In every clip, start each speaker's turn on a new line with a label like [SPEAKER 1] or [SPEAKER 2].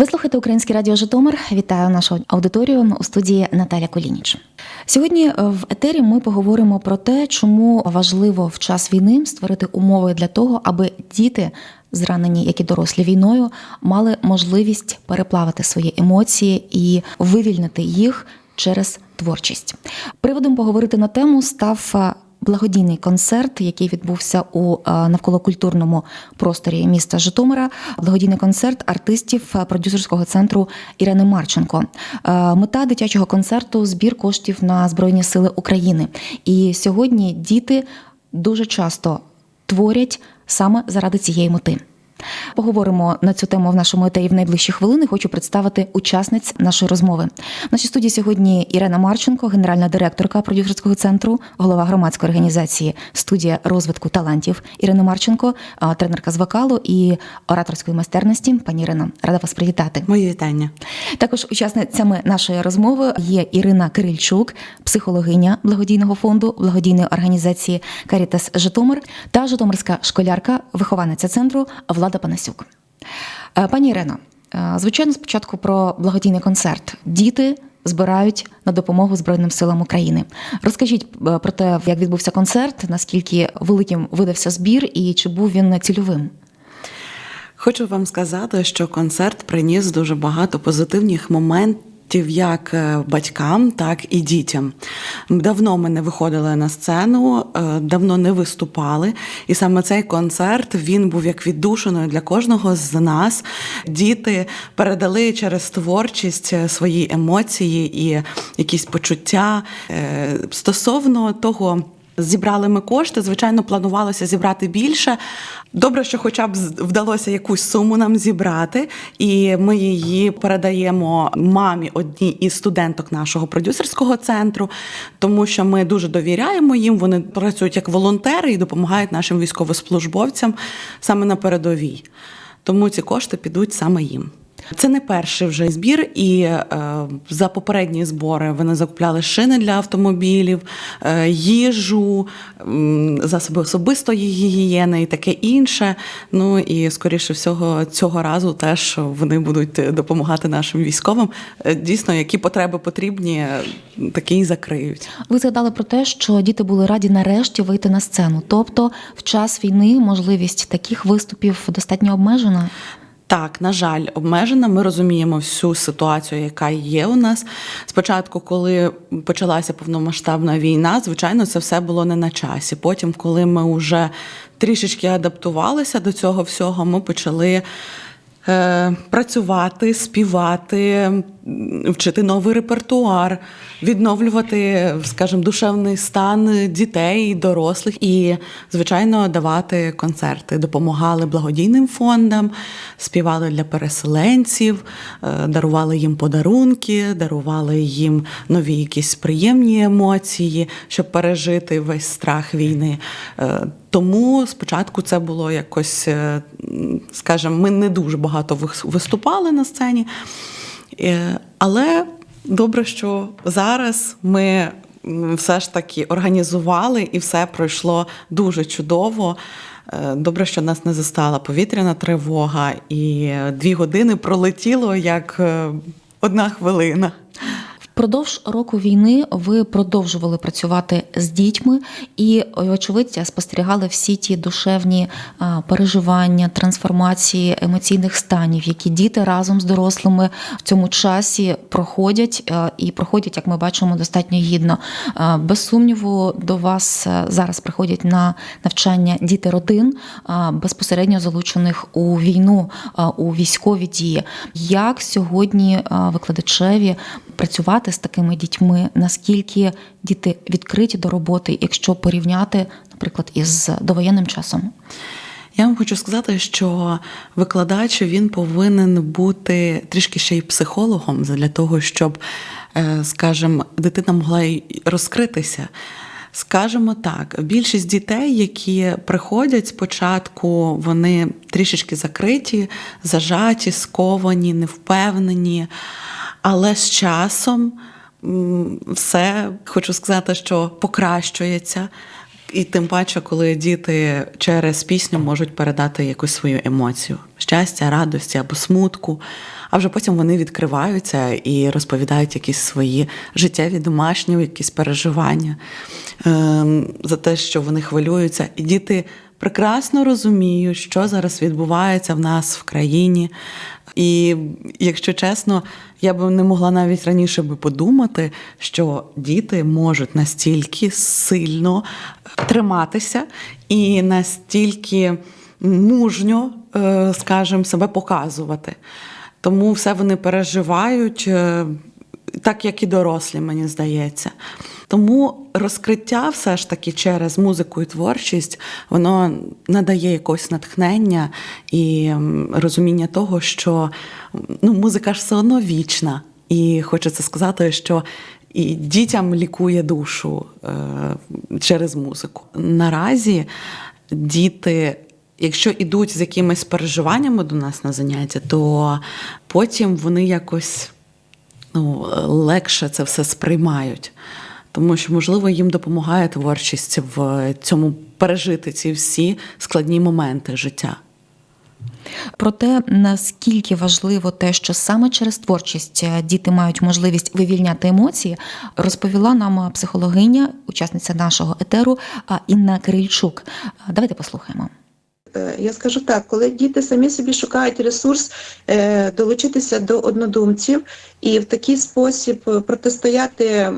[SPEAKER 1] Ви слухаєте Українське радіо Житомир. Вітаю нашу аудиторію у студії Наталя Колініч. Сьогодні е, в етері ми поговоримо про те, чому важливо в час війни створити умови для того, аби діти, зранені, як і дорослі війною, мали можливість переплавити свої емоції і вивільнити їх через творчість. Приводом поговорити на тему став е, благодійний концерт, який відбувся у е, навколокультурному просторі міста Житомира. Благодійний концерт артистів е, продюсерського центру Ірини Марченко. Е, Мета дитячого концерту збір коштів на Збройні Сили України. І сьогодні діти дуже часто творять саме заради цієї мети. Поговоримо на цю тему в нашому етері в найближчі хвилини. Хочу представити учасниць нашої розмови. В нашій студії сьогодні Ірена Марченко, генеральна директорка продюсерського центру, голова громадської організації студія розвитку талантів Ірина Марченко, тренерка з вокалу і ораторської майстерності. Пані Ірино, рада вас привітати.
[SPEAKER 2] Мої вітання.
[SPEAKER 1] Також учасницями нашої розмови є Ірина Кирильчук, психологиня благодійного фонду благодійної організації Карітас Житомир та Житомирська школярка, вихованиця центру Влада Панасюк. Е, Пані Ірино, е, звичайно, спочатку про благодійний концерт. Діти збирають на допомогу Збройним силам України. Розкажіть е, про те, як відбувся концерт, наскільки великим видався збір і чи був він цільовим?
[SPEAKER 2] Хочу вам сказати, що концерт приніс дуже багато позитивних моментів. Як е, батькам, так і дітям. Давно ми не виходили на сцену, е, давно не виступали. І саме цей концерт він був як віддушеною для кожного з нас. Діти передали через творчість е, свої емоції і якісь почуття стосовно того. Зібрали ми кошти, звичайно, планувалося зібрати більше. Добре, що хоча б вдалося якусь суму нам зібрати, і ми її передаємо мамі одній із студенток нашого продюсерського центру, тому що ми дуже довіряємо їм. Вони працюють як волонтери і допомагають нашим військовослужбовцям саме на передовій. Тому ці кошти підуть саме їм. Це не перший вже збір, і е, за попередні збори вони закупляли шини для автомобілів, е, їжу, м, засоби особистої гігієни і таке інше. Ну і скоріше всього цього разу теж вони будуть допомагати нашим військовим. Е, Дійсно, які потреби потрібні, е, такі і закриють.
[SPEAKER 1] Ви згадали про те, що діти були раді нарешті вийти на сцену. Тобто, в час війни можливість таких виступів достатньо обмежена.
[SPEAKER 2] Так, на жаль, обмежена. Ми розуміємо всю ситуацію, яка є у нас. Спочатку, коли почалася повномасштабна війна, звичайно, це все було не на часі. Потім, коли ми вже трішечки адаптувалися до цього всього, ми почали. Е, Працювати, співати, вчити новий репертуар, відновлювати, скажімо, душевний стан дітей дорослих, і, звичайно, давати концерти. Допомагали благодійним фондам, співали для переселенців, е, дарували їм подарунки, дарували їм нові якісь приємні емоції, щоб пережити весь страх війни. Тому спочатку це було якось, е, скажімо, ми не дуже багато виступали на сцені. Е, Але добре, що зараз ми все ж таки організували і все пройшло дуже чудово. Е, Добре, що нас не застала повітряна тривога, і дві години пролетіло як одна хвилина.
[SPEAKER 1] Впродовж року війни ви продовжували працювати з дітьми і, очевидь, спостерігали всі ті душевні переживання, трансформації емоційних станів, які діти разом з дорослими в цьому часі проходять і проходять, як ми бачимо, достатньо гідно. Без сумніву, до вас зараз приходять на навчання діти родин, безпосередньо залучених у війну, у військові дії. Як сьогодні викладачеві працювати з такими дітьми, наскільки діти відкриті до роботи, якщо порівняти, наприклад, із довоєнним часом?
[SPEAKER 2] Я вам хочу сказати, що викладач він повинен бути трішки ще й психологом для того, щоб, е, скажімо, дитина могла й розкритися. Скажемо так, більшість дітей, які приходять спочатку, вони трішечки закриті, зажаті, сковані, невпевнені. Але з часом все хочу сказати, що покращується. І тим паче, коли діти через пісню можуть передати якусь свою емоцію щастя, радості або смутку. А вже потім вони відкриваються і розповідають якісь свої життєві, домашні, якісь переживання ем, за те, що вони хвилюються. І діти прекрасно розуміють, що зараз відбувається в нас в країні. І якщо чесно, я б не могла навіть раніше би подумати, що діти можуть настільки сильно триматися і настільки мужньо, е, скажімо, себе показувати. Тому все вони переживають, е, так як і дорослі, мені здається. Тому розкриття все ж таки через музику і творчість воно надає якогось натхнення і розуміння того, що ну, музика ж все одно вічна. І хочеться сказати, що і дітям лікує душу е, через музику. Наразі діти. Якщо йдуть з якимись переживаннями до нас на заняття, то потім вони якось ну, легше це все сприймають. Тому що, можливо, їм допомагає творчість в цьому пережити ці всі складні моменти життя.
[SPEAKER 1] Про те, наскільки важливо те, що саме через творчість е, діти мають можливість вивільняти емоції, розповіла нам психологиня, учасниця нашого етеру Інна Кирильчук. Давайте послухаємо.
[SPEAKER 3] Е, Я скажу так, коли діти самі собі шукають ресурс е, долучитися до однодумців і в такий спосіб е, протистояти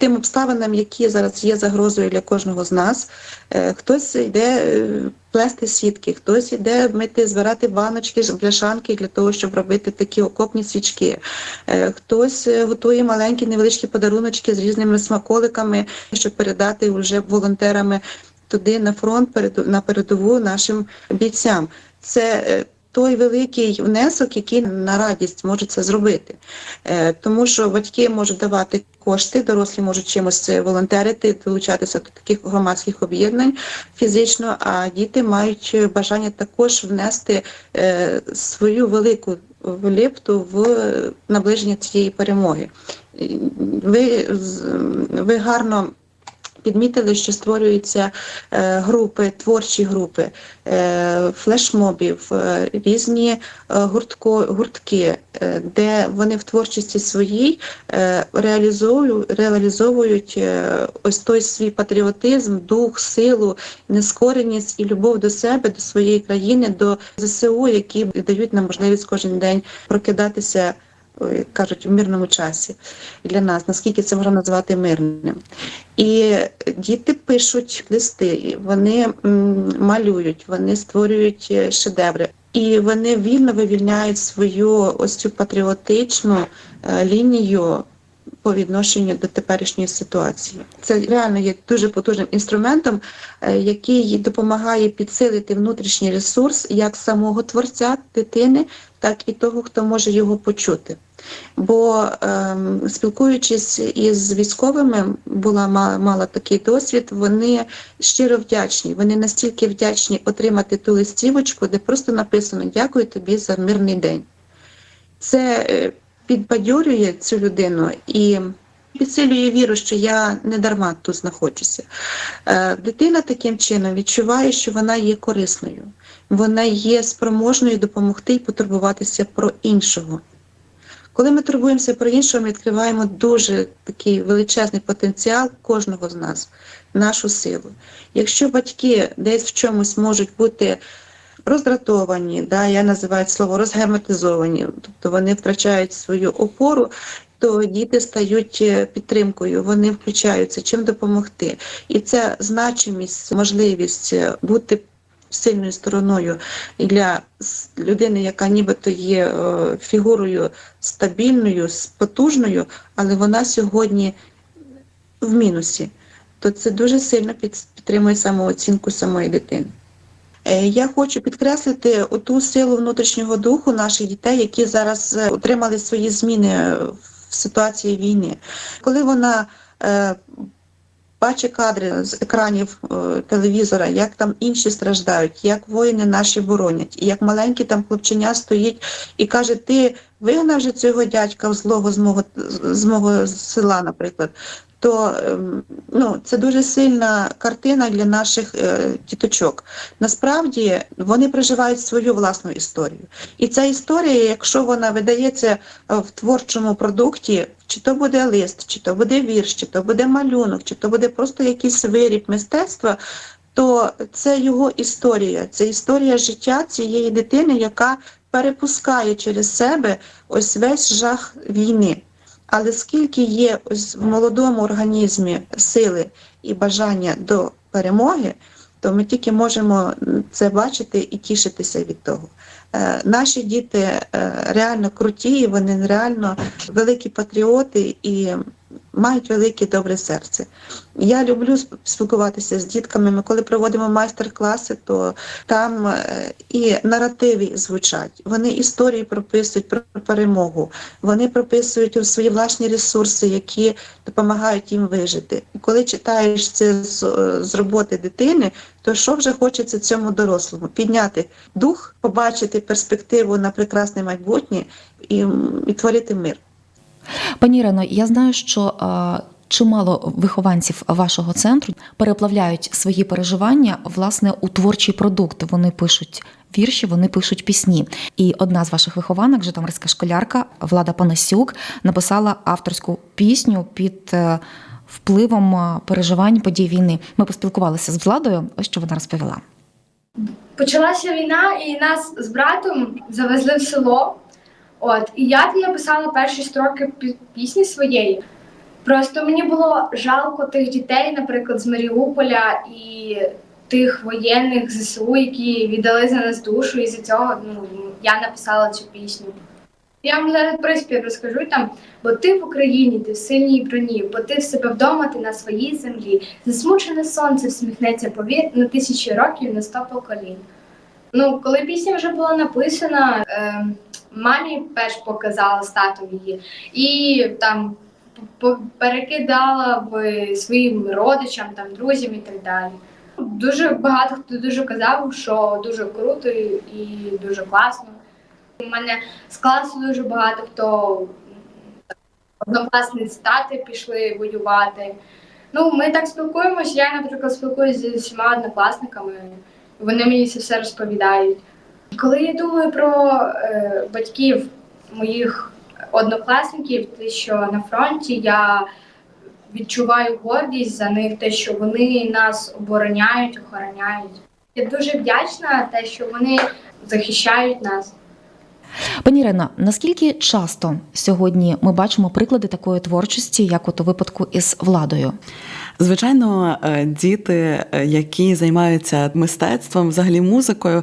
[SPEAKER 3] тим обставинам, які зараз є загрозою для кожного з нас, Е, хтось йде е, плести сітки, хтось йде мити, збирати баночки, бляшанки для того, щоб робити такі окопні свічки. Е, Хтось готує маленькі невеличкі подаруночки з різними смаколиками, щоб передати вже волонтерами туди на фронт, на передову нашим бійцям. Це той великий внесок, який на радість може це зробити. Е, Тому що батьки можуть давати кошти, дорослі можуть чимось волонтерити, долучатися до таких громадських об'єднань фізично, а діти мають бажання також внести е, свою велику лепту в наближення цієї перемоги. Ви, ви гарно підмітили, що створюються е, групи, творчі групи, е, флешмобів, е, різні гуртко, гуртки, де вони в творчості своїй реалізовують, ось той свій патріотизм, дух, силу, нескореність і любов до себе, до своєї країни, до ЗСУ, які дають нам можливість кожен день прокидатися. кажуть, в мирному часі для нас, наскільки це можна назвати мирним. І діти пишуть листи, вони малюють, вони створюють е, шедеври. І вони вільно вивільняють свою ось цю патріотичну е, лінію по відношенню до теперішньої ситуації. Це реально є дуже потужним інструментом, е, який допомагає підсилити внутрішній ресурс як самого творця дитини, так і того, хто може його почути. Бо ем, спілкуючись із військовими, була мала, мала такий досвід. Вони щиро вдячні. Вони настільки вдячні отримати ту листівочку, де просто написано Дякую тобі за мирний день. Це е, підбадьорює цю людину і підсилює віру, що я не дарма тут знаходжуся. Е, Дитина таким чином відчуває, що вона є корисною, вона є спроможною допомогти і потурбуватися про іншого. Коли ми турбуємося про іншого, ми відкриваємо дуже такий величезний потенціал кожного з нас, нашу силу. Якщо батьки десь в чомусь можуть бути роздратовані, да, я називаю це слово розгерметизовані, тобто вони втрачають свою опору, то діти стають е, підтримкою, вони включаються, чим допомогти. І ця значимість, можливість е, бути сильною стороною для людини, яка нібито є е, фігурою стабільною, потужною, але вона сьогодні в мінусі, то це дуже сильно під- підтримує самооцінку самої дитини. Е, Я хочу підкреслити ту силу внутрішнього духу наших дітей, які зараз е, отримали свої зміни в ситуації війни. Коли вона бачить кадри з екранів е, телевізора, як там інші страждають, як воїни наші боронять, і як маленький там хлопченя стоїть і каже: Ти вигнав же цього дядька злого з мого з мого села, наприклад. То ем, ну, це дуже сильна картина для наших е, діточок. Насправді вони проживають свою власну історію. І ця історія, якщо вона видається е, в творчому продукті, чи то буде лист, чи то буде вірш, чи то буде малюнок, чи то буде просто якийсь виріб мистецтва, то це його історія, це історія життя цієї дитини, яка перепускає через себе ось весь жах війни. Але скільки є ось в молодому організмі сили і бажання до перемоги, то ми тільки можемо це бачити і тішитися від того. Е, Наші діти е, реально круті, вони реально великі патріоти і мають велике добре серце. Я люблю спілкуватися з дітками. Ми коли проводимо майстер-класи, то там е, і наративи звучать. Вони історії прописують про перемогу. Вони прописують свої власні ресурси, які допомагають їм вижити. І коли читаєш це з, е, з роботи дитини, то що вже хочеться цьому дорослому? Підняти дух, побачити перспективу на прекрасне майбутнє і, і творити мир.
[SPEAKER 1] Пані Ірино, я знаю, що чимало вихованців вашого центру переплавляють свої переживання власне у творчий продукт. Вони пишуть вірші, вони пишуть пісні. І одна з ваших вихованок, житомирська школярка Влада Панасюк, написала авторську пісню під е, впливом е, переживань подій війни. Ми поспілкувалися з владою. Ось що вона розповіла.
[SPEAKER 4] Почалася війна, і нас з братом завезли в село. От, і я тоді написала перші строки пісні своєї. Просто мені було жалко тих дітей, наприклад, з Маріуполя і тих воєнних ЗСУ, які віддали за нас душу, і за цього ну, я написала цю пісню. Я вам зараз приспів розкажу там, бо ти в Україні, ти в сильній броні, бо ти в себе вдома, ти на своїй землі. Засмучене сонце всміхнеться повір на тисячі років на сто поколінь. Ну, коли пісня вже була написана, е, мамі перш показала з татом її, і там перекидала в своїм родичам, там, друзям і так далі. Дуже багато хто дуже казав, що дуже круто і дуже класно. У мене з класу дуже багато хто однокласниць тати пішли воювати. Ну, ми так спілкуємось. Я, наприклад, спілкуюся зі всіма однокласниками. Вони мені все розповідають. Коли я думаю про е, батьків моїх однокласників, те, що на фронті, я відчуваю гордість за них, те, що вони нас обороняють, охороняють. Я дуже вдячна те, що вони захищають нас.
[SPEAKER 1] Пані Ірина, наскільки часто сьогодні ми бачимо приклади такої творчості, як от у випадку із владою?
[SPEAKER 2] Звичайно, е, діти, е, які займаються мистецтвом, взагалі музикою.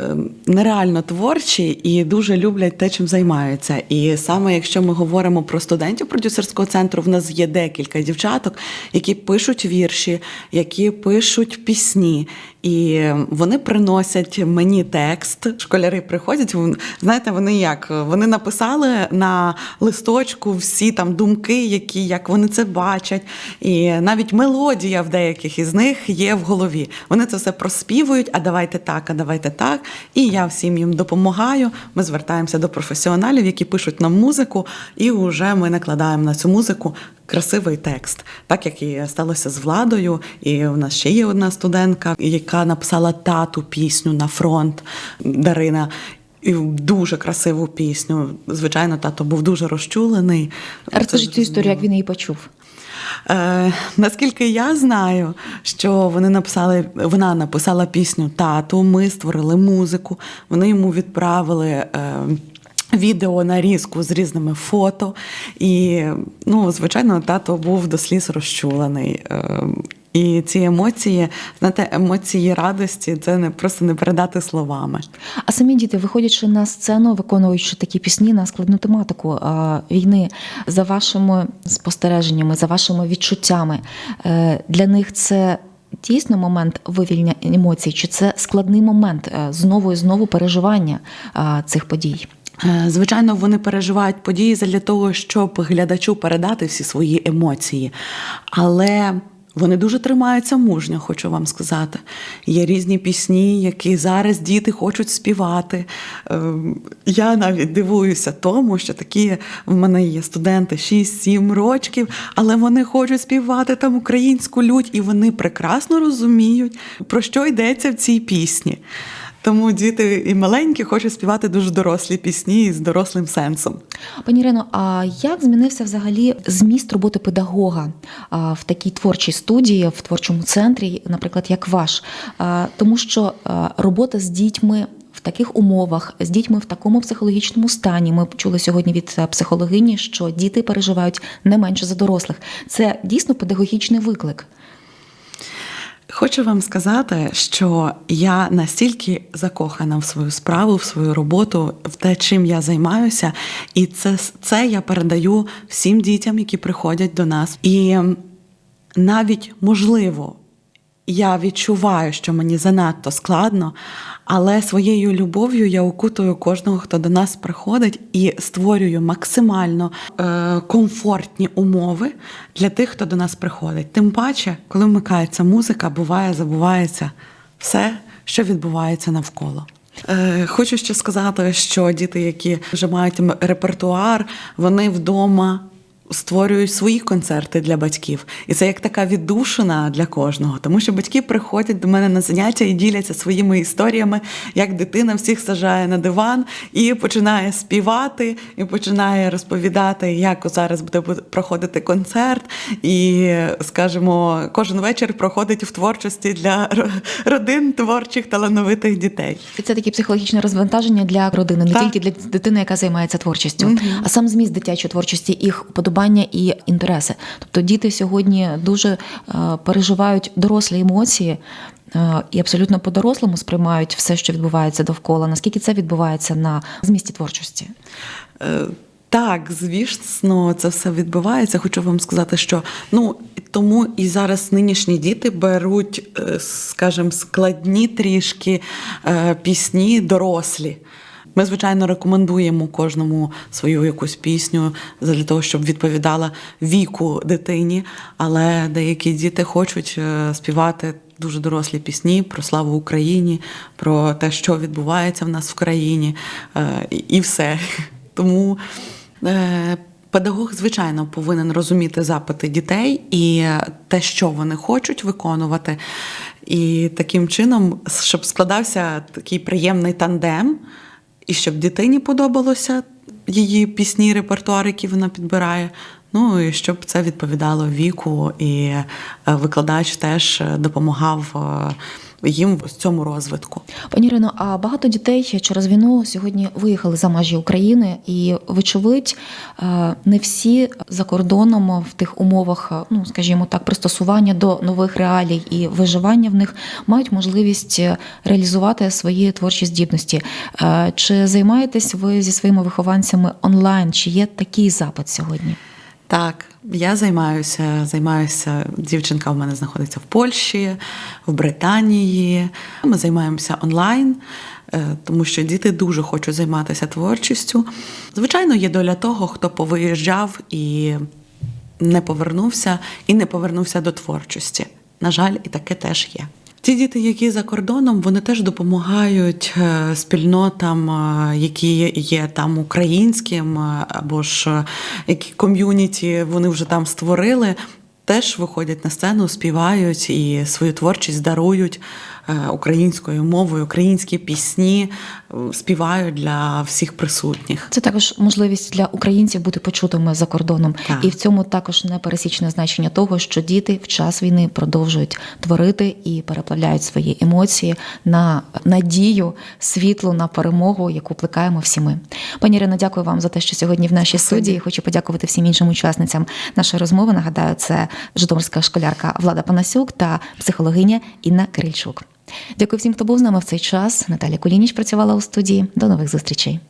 [SPEAKER 2] Е, Нереально творчі і дуже люблять те, чим займаються. І саме якщо ми говоримо про студентів продюсерського центру, в нас є декілька дівчаток, які пишуть вірші, які пишуть пісні, і вони приносять мені текст. Школяри приходять. Знаєте, вони як? Вони написали на листочку всі там думки, які як вони це бачать, і навіть мелодія в деяких із них є в голові. Вони це все проспівують. А давайте так, а давайте так. І я всім їм допомагаю. Ми звертаємося до професіоналів, які пишуть нам музику, і вже ми накладаємо на цю музику красивий текст, так як і сталося з владою. І у нас ще є одна студентка, яка написала тату пісню на фронт Дарина. І дуже красиву пісню. Звичайно, тато був дуже розчулений.
[SPEAKER 1] Розкажіть цю історію, як він її почув.
[SPEAKER 2] Е, наскільки я знаю, що вони написали, вона написала пісню тату. Ми створили музику. Вони йому відправили. Е, Відео нарізку з різними фото, і ну, звичайно, тато був до сліз розчулений. Е, І ці емоції, знаєте, емоції радості це не просто не передати словами.
[SPEAKER 1] А самі діти, виходячи на сцену, виконуючи такі пісні на складну тематику війни, за вашими спостереженнями, за вашими відчуттями, е, для них це дійсно момент вивільнення емоцій, чи це складний момент е, знову і знову переживання цих подій?
[SPEAKER 2] Е, Звичайно, вони переживають події для того, щоб глядачу передати всі свої емоції. Але Вони дуже тримаються мужньо, хочу вам сказати. Є різні пісні, які зараз діти хочуть співати. Ем, Я навіть дивуюся тому, що такі в мене є студенти 6-7 років, але вони хочуть співати там українську лють, і вони прекрасно розуміють, про що йдеться в цій пісні. Тому діти і маленькі хочуть співати дуже дорослі пісні з дорослим сенсом.
[SPEAKER 1] Пані Ірино, а як змінився взагалі зміст роботи педагога в такій творчій студії, в творчому центрі, наприклад, як ваш? Тому що робота з дітьми. В таких умовах з дітьми в такому психологічному стані ми почули сьогодні від е, психологині, що діти переживають не менше за дорослих. Це дійсно педагогічний виклик.
[SPEAKER 2] Хочу вам сказати, що я настільки закохана в свою справу, в свою роботу, в те, чим я займаюся, і це, це я передаю всім дітям, які приходять до нас. І навіть можливо, я відчуваю, що мені занадто складно, але своєю любов'ю я окутую кожного, хто до нас приходить, і створюю максимально е, комфортні умови для тих, хто до нас приходить. Тим паче, коли вмикається музика, буває, забувається все, що відбувається навколо. Е, Хочу ще сказати, що діти, які вже мають репертуар, вони вдома створюють свої концерти для батьків. І це як така віддушина для кожного, тому що батьки приходять до мене на заняття і діляться своїми історіями, як дитина всіх сажає на диван і починає співати, і починає розповідати, як зараз буде проходити концерт. І, скажімо, кожен вечір проходить в творчості для родин творчих талановитих дітей.
[SPEAKER 1] І це таке психологічне розвантаження для родини, не
[SPEAKER 2] Так.
[SPEAKER 1] тільки для дитини, яка займається творчістю,
[SPEAKER 2] Мгм.
[SPEAKER 1] а сам зміст дитячої творчості, їх уподобання і інтереси. Тобто діти сьогодні дуже е, переживають дорослі емоції. е, І абсолютно по-дорослому сприймають все, що відбувається довкола. Наскільки це відбувається на змісті творчості?
[SPEAKER 2] Е, Так, звісно, це все відбувається. Хочу вам сказати, що ну тому і зараз нинішні діти беруть, скажімо, складні трішки пісні дорослі. Ми, звичайно, рекомендуємо кожному свою якусь пісню для того, щоб відповідала віку дитині. Але деякі діти хочуть е, співати дуже дорослі пісні про славу Україні, про те, що відбувається в нас в країні, е, і- все. Тому е, педагог, звичайно, повинен розуміти запити дітей і те, що вони хочуть виконувати. І таким чином, щоб складався такий приємний тандем, і щоб дитині подобалося її пісні, репертуар, які вона підбирає. Ну і щоб це відповідало віку, і е, викладач теж допомагав е, їм в цьому розвитку.
[SPEAKER 1] Пані Ірино, а багато дітей через війну сьогодні виїхали за межі України, і вочевидь, е, не всі за кордоном в тих умовах, е, ну скажімо так, пристосування до нових реалій і виживання в них мають можливість е, реалізувати свої творчі здібності. Чи займаєтесь ви зі своїми вихованцями онлайн? Чи є такий запит сьогодні?
[SPEAKER 2] Так, я займаюся. Займаюся. Дівчинка в мене знаходиться в Польщі, в Британії. Ми займаємося онлайн, е, тому що діти дуже хочуть займатися творчістю. Звичайно, є доля того, хто повиїжджав і не повернувся, і не повернувся до творчості. На жаль, і таке теж є. Ті діти, які за кордоном, вони теж допомагають е, спільнотам, е, які є там українським, е, або ж які ком'юніті вони вже там створили. Теж виходять на сцену, співають і свою творчість дарують е, українською мовою, українські пісні е, співають для всіх присутніх.
[SPEAKER 1] Це також можливість для українців бути почутими за кордоном,
[SPEAKER 2] Так.
[SPEAKER 1] і в цьому також непересічне значення того, що діти в час війни продовжують творити і переплавляють свої емоції на надію, світлу на перемогу, яку плекаємо всі ми. Пані Ірино, дякую вам за те, що сьогодні в нашій студії. Хочу подякувати всім іншим учасницям нашої розмови. Нагадаю, це житомирська школярка Влада Панасюк та психологиня Інна Кирильчук. Дякую всім, хто був з нами в цей час. Наталя Кулініч працювала у студії. До нових зустрічей.